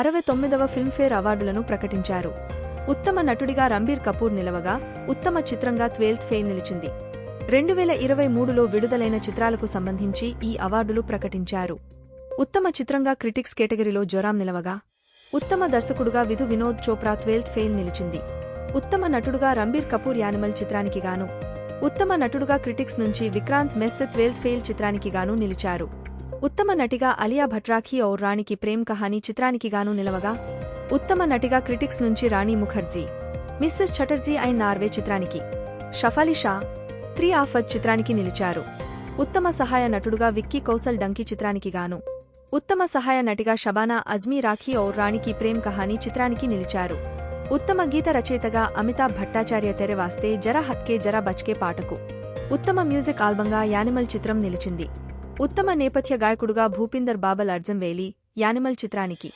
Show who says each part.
Speaker 1: అరవై తొమ్మిదవ ఫిల్మ్ఫేర్ అవార్డులను ప్రకటించారు. ఉత్తమ నటుడిగా రంబీర్ కపూర్ నిలవగా ఉత్తమ చిత్రంగా ట్వెల్త్ ఫెయిల్ నిలిచింది. రెండు వేల ఇరవై మూడులో విడుదలైన చిత్రాలకు సంబంధించి ఈ అవార్డులు ప్రకటించారు. ఉత్తమ చిత్రంగా క్రిటిక్స్ కేటగిరీలో జొరాం నిలవగా ఉత్తమ దర్శకుడుగా విధు వినోద్ చోప్రా ట్వెల్త్ ఫెయిల్ నిలిచింది. ఉత్తమ నటుడుగా రంబీర్ కపూర్ యానిమల్ చిత్రానికి గాను ఉత్తమ నటుడుగా క్రిటిక్స్ నుంచి విక్రాంత్ మెస్ ట్వెల్త్ ఫెయిల్ చిత్రానికి గాను నిలిచారు. ఉత్తమ నటిగా అలియా భట్రాఖీ ఔర్ రాణికి ప్రేమ్ కహాని చిత్రానికి గాను నిలవగా ఉత్తమ నటిగా క్రిటిక్స్ నుంచి రాణి ముఖర్జీ మిస్సెస్ చటర్జీ అయిన నార్వే చిత్రానికి షఫాలి షా త్రీ ఆఫత్ చిత్రానికి నిలిచారు. ఉత్తమ సహాయ నటుడుగా విక్కీ కౌసల్ డంకీ చిత్రానికి గాను ఉత్తమ సహాయ నటిగా షబానా అజ్మీ రాఖీ ఔర్ రాణికి ప్రేమ్ కహాని చిత్రానికి నిలిచారు. ఉత్తమ గీత రచయితగా అమితాబ్ భట్టాచార్య తెరవాస్తే జర హత్కే జర బచ్కే పాటకు ఉత్తమ మ్యూజిక్ ఆల్బంగా యానిమల్ చిత్రం నిలిచింది. ఉత్తమ నేపథ్య గాయకుడుగా భూపిందర్ బాబల్ అర్జం వేలి యానిమల్ చిత్రానికి.